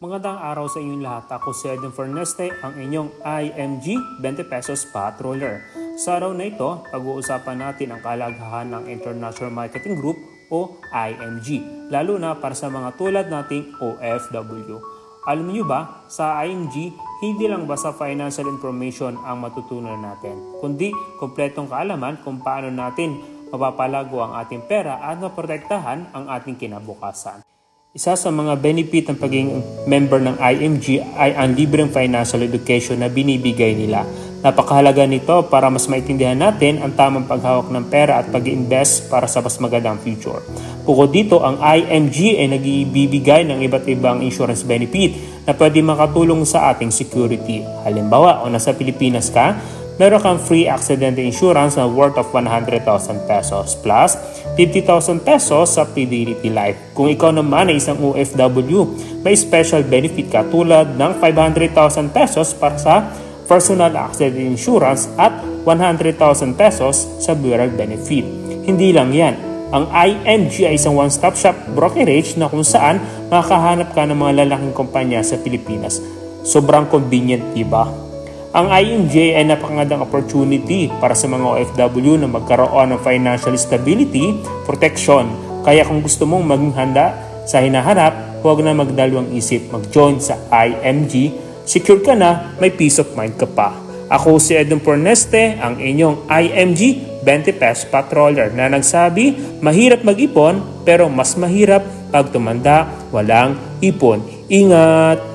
Magandang araw sa inyong lahat. Ako si Edwin Ferneste, ang inyong IMG 20 pesos patroller. Sa araw na ito, pag-uusapan natin ang kalagahan ng International Marketing Group o IMG, lalo na para sa mga tulad nating OFW. Alam niyo ba, sa IMG, hindi lang basta financial information ang matutunan natin, kundi kompletong kaalaman kung paano natin mapapalago ang ating pera at maprotektahan ang ating kinabukasan. Isa sa mga benefit ng pagiging member ng IMG ay ang libreng financial education na binibigay nila. Napakahalaga nito para mas maintindihan natin ang tamang paghawak ng pera at pag invest para sa mas magandang future. Bukod dito, ang IMG ay nagbibigay ng iba't ibang insurance benefit na pwede makatulong sa ating security. Halimbawa, kung nasa Pilipinas ka, meron kang free accident insurance na worth of 100,000 pesos plus 50,000 pesos sa Fidelity Life. Kung ikaw naman ay isang OFW, may special benefit ka tulad ng 500,000 pesos para sa personal accident insurance at 100,000 pesos sa burial benefit. Hindi lang yan. Ang IMG ay isang one-stop shop brokerage na kung saan makakahanap ka ng mga lalaking kumpanya sa Pilipinas. Sobrang convenient, di ba? Ang IMJ ay napakagandang opportunity para sa mga OFW na magkaroon ng financial stability, protection. Kaya kung gusto mong maging handa sa hinahanap, huwag na magdalawang isip mag-join sa IMG. Secure ka na, may peace of mind ka pa. Ako si Edwin Porneste, ang inyong IMG 20 pesos patroller na nagsabi, mahirap mag-ipon pero mas mahirap pag tumanda, walang ipon. Ingat!